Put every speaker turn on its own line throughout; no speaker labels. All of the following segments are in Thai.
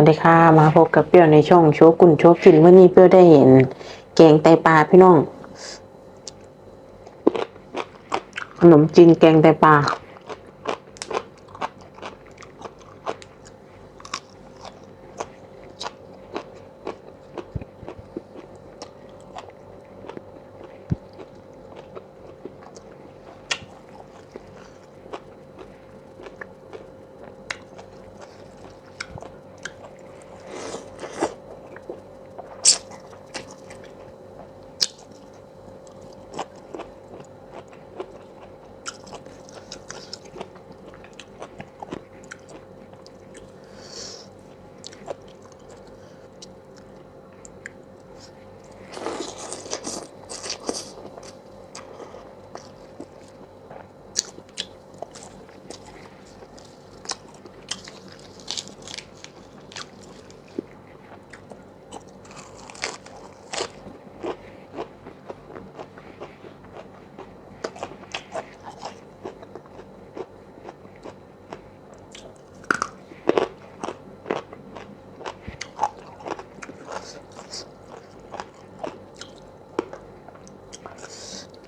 วัสดีค่ะมาพบกับเปรี้ยวในช่องโชว์กุ่นโชว์กินวันนี้เปรี้ยวได้เห็น แกงไตปลาพี่น้อง ขนมจีนแกงไตปลา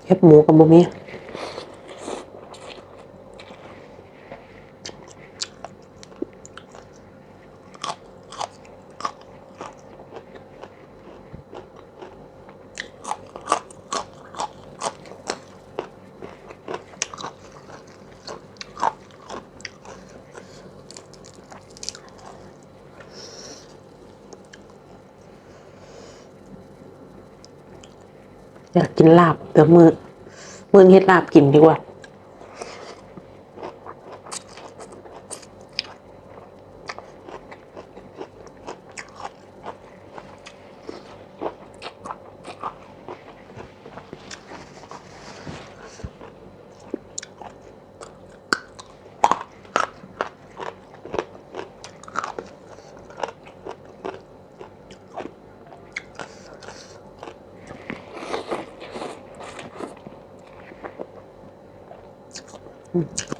เห็ บหมูกับบุมี อยากกินลาบเดี๋ยวมือมือเฮ็ดลาบกินดีกว่า Mm.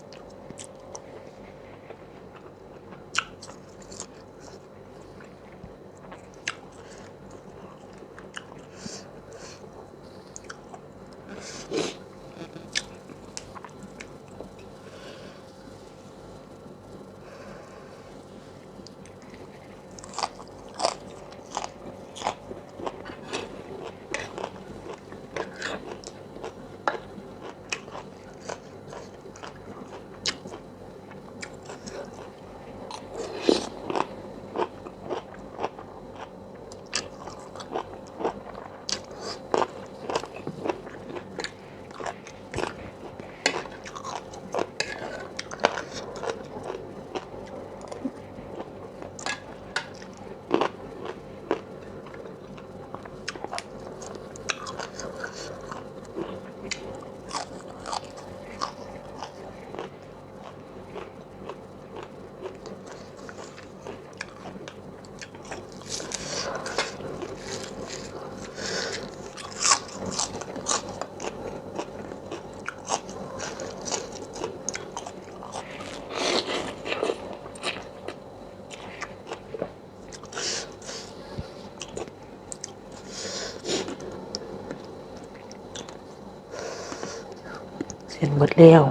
เสร็จหมดแล้ว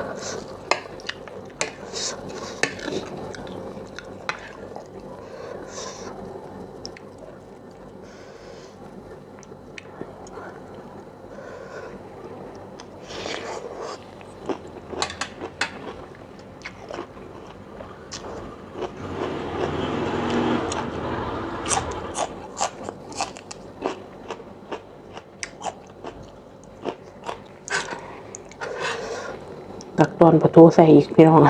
class. อนประตูใส่อีกพี่น้อง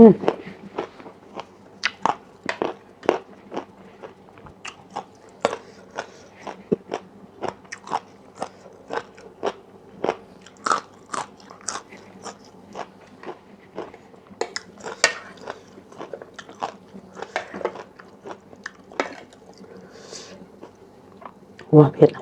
อืมว่าเผ็ด